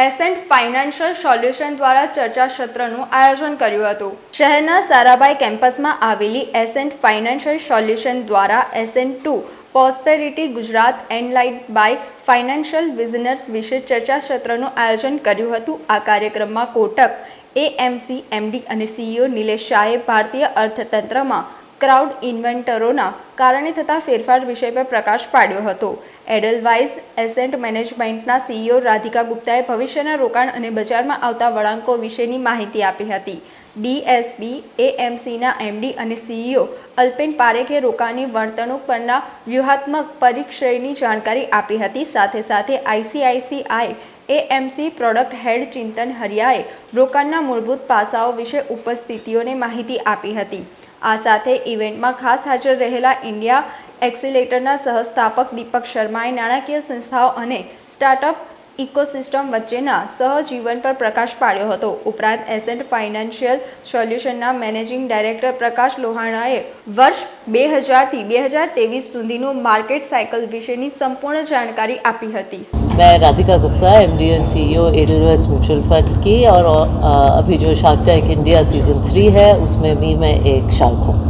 Ascent financial solution દ્વારા ચર્ચા સત્રનું આયોજન કર્યું હતું. શહેરના સારાભાઈ કેમ્પસમાં આવેલી એસેન્ટ ફાઇનાન્શિયલ સોલ્યુશન દ્વારા Ascent to prosperity Gujarat enlight by financial business વિશે ચર્ચા સત્રનું આયોજન કર્યું હતું. આ કાર્યક્રમમાં કોટક, એએમસી, એમડી અને સીઈઓ નિલેશ શાહે ભારતીય અર્થતંત્રમાં ક્રાઉડ ઇન્વેન્ટરોના કારણે થતા ફેરફાર વિષય પર પ્રકાશ પાડ્યો હતો. એડલવાઇઝ એસેન્ટ મેનેજમેન્ટના સીઈઓ રાધિકા ગુપ્તાએ ભવિષ્યના રોકાણ અને બજારમાં આવતા વળાંકો વિશેની માહિતી આપી હતી. ડીએસબી, એએમસીના એમડી અને સીઈઓ અલ્પેન પારેખે રોકાણની વર્તણૂક પરના વ્યૂહાત્મક પરિક્ષયની જાણકારી આપી હતી. સાથે સાથે ICICI, AMC product head Chintan હરિયાએ રોકાણના મૂળભૂત પાસાઓ વિશે ઉપસ્થિતિઓને માહિતી આપી હતી. આ સાથે ઇવેન્ટમાં ખાસ હાજર રહેલા ઇન્ડિયા એક્સિલેટરના સહસ્થાપક દીપક શર્માએ નાણાકીય સંસ્થાઓ અને સ્ટાર્ટઅપ ઇકોસિસ્ટમ વચ્ચેના સહજીવન પર પ્રકાશ પાડ્યો હતો ઉપરાંત એસેન્ટ ફાઇનાન્શિયલ સોલ્યુશનના મેનેજિંગ ડાયરેક્ટર પ્રકાશ લોહાણાએ વર્ષ બે હજારથી બે હજાર ત્રેવીસ સુધીનું માર્કેટ સાયકલ વિશેની સંપૂર્ણ જાણકારી આપી હતી मैं Radhika Gupta M D and C E Edelweiss mutual fund की और अ, अभी जो shark tank India season three है उसमें भी मैं एक शार्क हूँ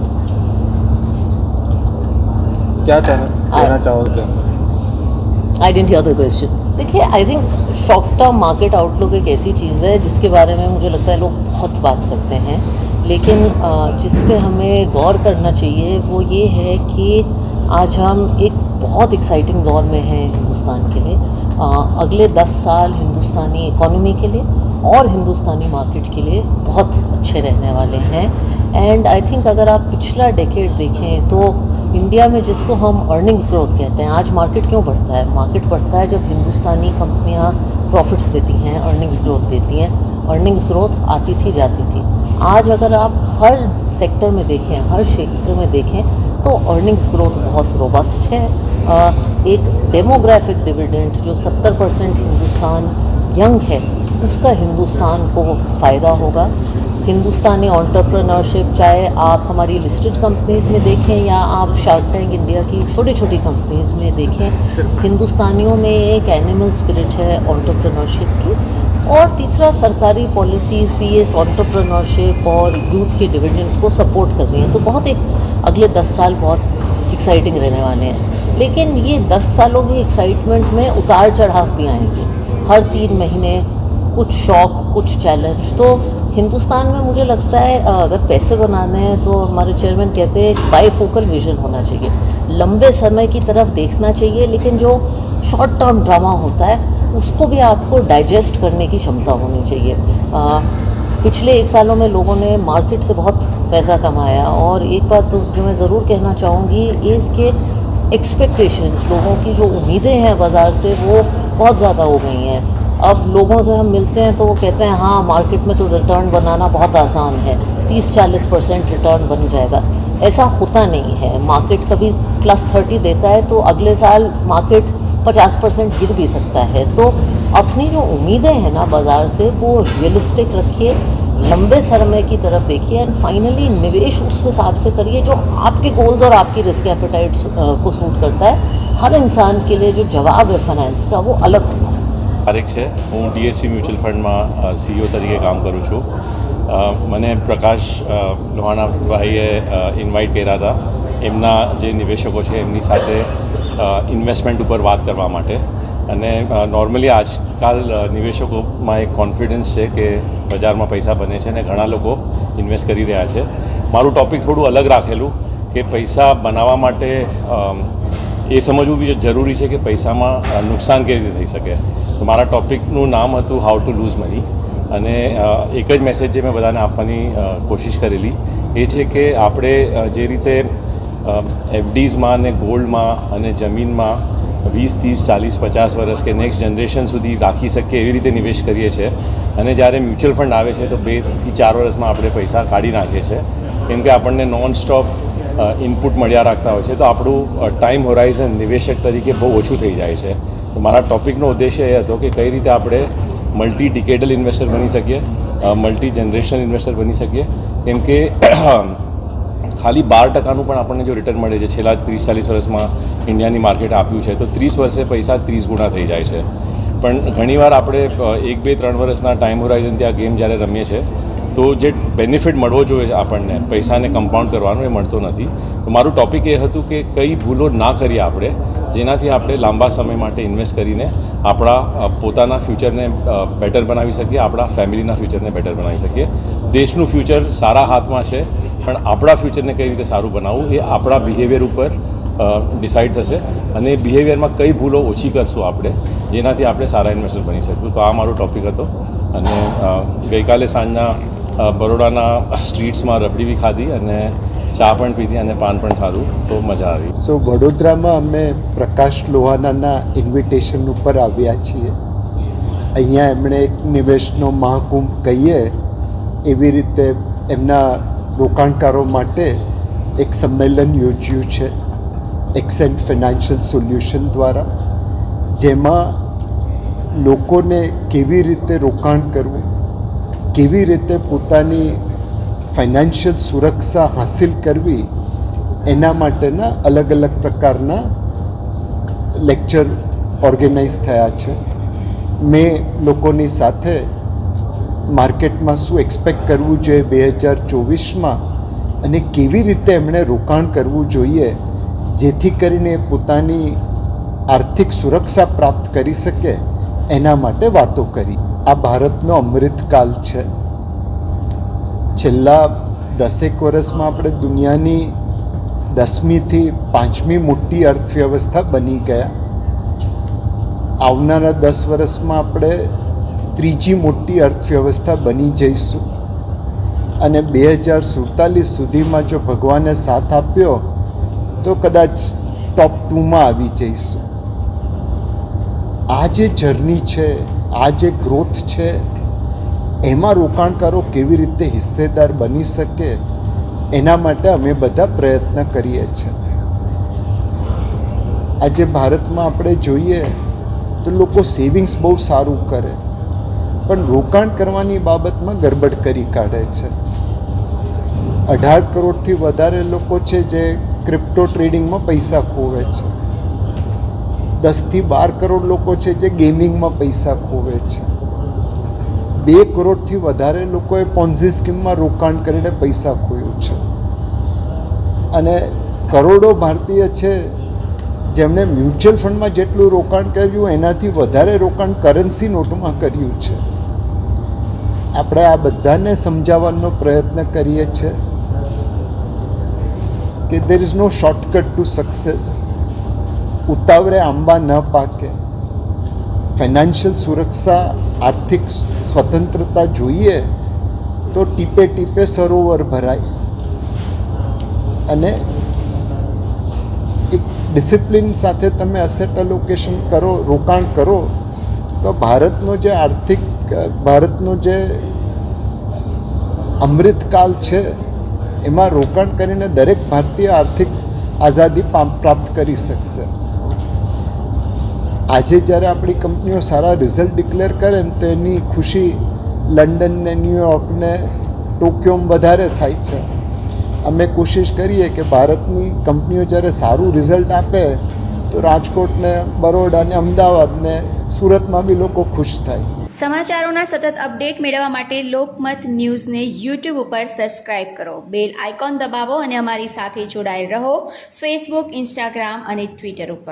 क्या कहना कहना चाहोगे? I don't hear the question देखिए I think short term market outlook एक ऐसी चीज़ है जिसके बारे में मुझे लगता है लोग बहुत बात करते हैं। लेकिन जिस पे हमें गौर करना चाहिए वो ये है कि आज हम एक बहुत एक्साइटिंग दौर में हैं हिंदुस्तान के लिए। अगले दस साल हिंदुस्तानी इकोनॉमी के लिए और हिंदुस्तानी मार्केट के लिए बहुत अच्छे रहने वाले हैं। एंड आई थिंक अगर आप पिछला डेकेड देखें तो इंडिया में जिसको हम अर्निंग्स ग्रोथ कहते हैं, आज मार्केट क्यों बढ़ता है? मार्केट बढ़ता है जब हिंदुस्तानी कंपनियाँ प्रॉफिट्स देती हैं अर्निंग्स ग्रोथ देती हैं। अर्निंग्स ग्रोथ आती थी, जाती थी। आज अगर आप हर सेक्टर में देखें, हर क्षेत्र में देखें तो अर्निंग्स ग्रोथ बहुत रोबस्ट है। एक डेमोग्राफिक डिविडेंट जो 70 परसेंट हिंदुस्तान यंग है, उसका हिंदुस्तान को फ़ायदा होगा। हिंदुस्तानी ऑन्टरप्रनरशिप चाहे आप हमारी लिस्टेड कंपनीज़ में देखें या आप शार्क टैंक इंडिया की छोटी छोटी कंपनीज़ में देखें, हिंदुस्तानियों में एक एनिमल स्पिरिट है ऑन्टरप्रनरशिप की। और तीसरा, सरकारी पॉलिसीज़ भी इस ऑन्टरप्रनरशिप और यूथ के डिविडेंड को सपोर्ट कर रही हैं। तो बहुत एक, अगले दस साल बहुत एक्साइटिंग रहने वाले हैं। लेकिन ये दस सालों की एक्साइटमेंट में उतार चढ़ाव भी आएँगे। हर तीन महीने कुछ शौक कुछ चैलेंज तो हिंदुस्तान में मुझे लगता है अगर पैसे बनाने हैं तो हमारे चेयरमैन कहते हैं बाईफोकल विजन होना चाहिए। लंबे समय की तरफ़ देखना चाहिए लेकिन जो शॉर्ट टर्म ड्रामा होता है उसको भी आपको डाइजेस्ट करने की क्षमता होनी चाहिए। अ, पिछले एक सालों में लोगों ने मार्केट से बहुत पैसा कमाया और एक बात तो जो मैं ज़रूर कहना चाहूँगी इसके एक्सपेक्टेशंस लोगों की जो उम्मीदें हैं बाज़ार से वो बहुत ज़्यादा हो गई हैं। अब लोगों से हम मिलते हैं तो वो कहते हैं हाँ मार्केट में तो रिटर्न बनाना बहुत आसान है। 30-40 परसेंट रिटर्न बन जाएगा। ऐसा होता नहीं है। मार्केट कभी प्लस थर्टी देता है तो अगले साल मार्केट 50 परसेंट गिर भी सकता है। तो अपनी जो उम्मीदें हैं ना बाज़ार से, वो रियलिस्टिक रखिए, लंबे समय की तरफ़ देखिए एंड फाइनली निवेश उस हिसाब से करिए जो आपके गोल्स और आपकी रिस्क एपेटाइट को सूट करता है। हर इंसान के लिए जो जवाब है फाइनेंस का, वो अलग होता है તારીખ છે. હું ડીએસપી મ્યુચ્યુઅલ ફંડમાં સીઈઓ તરીકે કામ કરું છું. મને પ્રકાશ લોહાણાભાઈએ ઇન્વાઇટ કર્યા હતા. એમના જે નિવેશકો છે, એમની સાથે ઇન્વેસ્ટમેન્ટ ઉપર વાત કરવા માટે. અને નોર્મલી આજકાલ નિવેશકોમાં એક કોન્ફિડન્સ છે કે બજારમાં પૈસા બને છે અને ઘણા લોકો ઇન્વેસ્ટ કરી રહ્યા છે. મારું ટૉપિક થોડું અલગ રાખેલું કે પૈસા બનાવવા માટે એ સમજવું બી જરૂરી છે કે પૈસામાં નુકસાન કેવી રીતે થઈ શકે. તો મારા ટૉપિકનું નામ હતું હાઉ ટુ લૂઝ મની અને એક જ મેસેજ જે મેં બધાને આપવાની કોશિશ કરેલી, એ છે કે આપણે જે રીતે એફડીઝમાં અને ગોલ્ડમાં અને જમીનમાં વીસ, ત્રીસ, ચાલીસ, પચાસ વર્ષ કે નેક્સ્ટ જનરેશન સુધી રાખી શકીએ એવી રીતે નિવેશ કરીએ છીએ અને જ્યારે મ્યુચ્યુઅલ ફંડ આવે છે તો બેથી ચાર વર્ષમાં આપણે પૈસા કાઢી નાખીએ છીએ કેમ કે આપણને નોન સ્ટોપ ઇનપુટ મળ્યા રાખતા હોય છે, તો આપણું ટાઈમ હોરાઇઝન નિવેશક તરીકે બહુ ઓછું થઈ જાય છે. તો મારા ટૉપિકનો ઉદ્દેશ્ય એ હતો કે કઈ રીતે આપણે મલ્ટી ડિકેડલ ઇન્વેસ્ટર બની શકીએ મલ્ટી જનરેશન ઇન્વેસ્ટર બની શકીએ. કેમ કે ખાલી બાર ટકાનું પણ આપણને જો રિટર્ન મળે છે, છેલ્લા ત્રીસ ચાલીસ વર્ષમાં ઇન્ડિયાની માર્કેટ આપ્યું છે, તો ત્રીસ વર્ષે પૈસા ત્રીસ ગુણા થઈ જાય છે. પણ ઘણીવાર આપણે એક બે ત્રણ વર્ષના ટાઈમ હોરાઇઝનથી આ ગેમ જ્યારે રમીએ છીએ તો જે બેનિફિટ મળવો જોઈએ આપણને, પૈસાને કમ્પાઉન્ડ કરવાનો એ મળતો નથી. તો મારું ટોપિક એ હતું કે કઈ ભૂલો ના કરીએ આપણે, જેનાથી આપણે લાંબા સમય માટે ઇન્વેસ્ટ કરીને આપણા પોતાના ફ્યુચરને બેટર બનાવી શકીએ, આપણા ફેમિલીના ફ્યુચરને બેટર બનાવી શકીએ. દેશનું ફ્યુચર સારા હાથમાં છે, પણ આપણા ફ્યુચરને કઈ રીતે સારું બનાવવું એ આપણા બિહેવિયર ઉપર ડિસાઇડ થશે. અને બિહેવિયરમાં કઈ ભૂલો ઓછી કરશું આપણે, જેનાથી આપણે સારા ઇન્વેસ્ટર બની શકીશું તો આ મારો ટોપિક હતો. અને ગઈકાલે સાંજના બરોડાના સ્ટ્રીટ્સમાં રબડી બી ખાધી અને ચા પણ પીધી અને પાન પણ ખાધું. તો મજા આવી. સો વડોદરામાં અમે પ્રકાશ લોહાનાના ઇન્વિટેશન ઉપર આવ્યા છીએ. અહીંયા એમણે એક નિવેશનો મહાકુંભ કહીએ, એવી રીતે એમના રોકાણકારો માટે એક સંમેલન યોજ્યું છે એક્સેન્ટ ફિનાન્શિયલ સોલ્યુશન દ્વારા, જેમાં લોકોને કેવી રીતે રોકાણ કરવું કેવી રીતે પોતાની ફાઇનાન્શિયલ સુરક્ષા હાસિલ કરવી એના માટેના અલગ અલગ પ્રકારના લેક્ચર ઓર્ગેનાઇઝ થયા છે. મેં લોકોની સાથે માર્કેટમાં શું એક્સપેક્ટ કરવું જોઈએ બે હજાર ચોવીસમાં અને કેવી રીતે એમણે રોકાણ કરવું જોઈએ જેથી કરીને પોતાની આર્થિક સુરક્ષા પ્રાપ્ત કરી શકે એના માટે વાતો કરી. આ ભારતનો અમૃતકાલ છે. છેલ્લા દસેક વર્ષમાં આપણે દુનિયાની દસમીથી પાંચમી મોટી અર્થવ્યવસ્થા બની ગયા. આવનારા દસ વર્ષમાં આપણે ત્રીજી મોટી અર્થવ્યવસ્થા બની જઈશું. અને બે હજાર સુડતાલીસ સુધીમાં જો ભગવાને સાથ આપ્યો, તો કદાચ ટોપ ટુમાં આવી જઈશું. આ જે જર્ની છે, આ જે ગ્રોથ છે, એમાં રોકાણકારો કેવી રીતે હિસ્સેદાર બની શકે, એના માટે અમે બધા પ્રયત્ન કરીએ છીએ. આજે ભારતમાં આપણે જોઈએ તો લોકો સેવિંગ્સ બહુ સારું કરે, પણ રોકાણ કરવાની બાબતમાં ગરબડ કરી કાઢે છે. અઢાર કરોડથી વધારે લોકો છે જે ક્રિપ્ટો ટ્રેડિંગમાં પૈસા ખોવે છે. દસથી બાર કરોડ લોકો છે જે ગેમિંગમાં પૈસા ખોવે છે. બે કરોડથી વધારે લોકોએ પોન્ઝી સ્કીમમાં રોકાણ કરીને પૈસા ખોયું છે. અને કરોડો ભારતીય છે, જેમણે મ્યુચ્યુઅલ ફંડમાં જેટલું રોકાણ કર્યું, એનાથી વધારે રોકાણ કરન્સી નોટમાં કર્યું છે. આપણે આ બધાને સમજાવવાનો પ્રયત્ન કરીએ છીએ કે there is no shortcut to success ઉતાવળે આંબા ન પાકે. ફાઇનાન્શિયલ સુરક્ષા, આર્થિક સ્વતંત્રતા જોઈએ તો ટીપે ટીપે સરોવર ભરાય. અને એક ડિસિપ્લિન સાથે તમે અસેટ અલોકેશન કરો, રોકાણ કરો, તો ભારતનો જે આર્થિક, ભારતનો જે અમૃતકાલ છે, એમાં રોકાણ કરીને દરેક ભારતીય આર્થિક આઝાદી પ્રાપ્ત કરી શકશે. આજે જ્યારે આપણી કંપનીઓ સારા રિઝલ્ટ ડિક્લેર કરે ને તો એની ખુશી લંડન ને ન્યુયોર્ક ને ટોક્યોમાં વધારે થાય છે. અમે કોશિશ કરીએ કે ભારતની કંપનીઓ જ્યારે સારું રિઝલ્ટ આપે તો રાજકોટને બરોડાને બરોડા ને અમદાવાદ સુરતમાં બી લોકો ખુશ થાય. સમાચારોના સતત અપડેટ મેળવવા માટે લોકમત ન્યૂઝને યુટ્યુબ ઉપર સબસ્ક્રાઇબ કરો. બેલ આઇકોન દબાવો અને અમારી સાથે જોડાયેલ રહો. ફેસબુક, ઇન્સ્ટાગ્રામ અને ટ્વિટર ઉપર.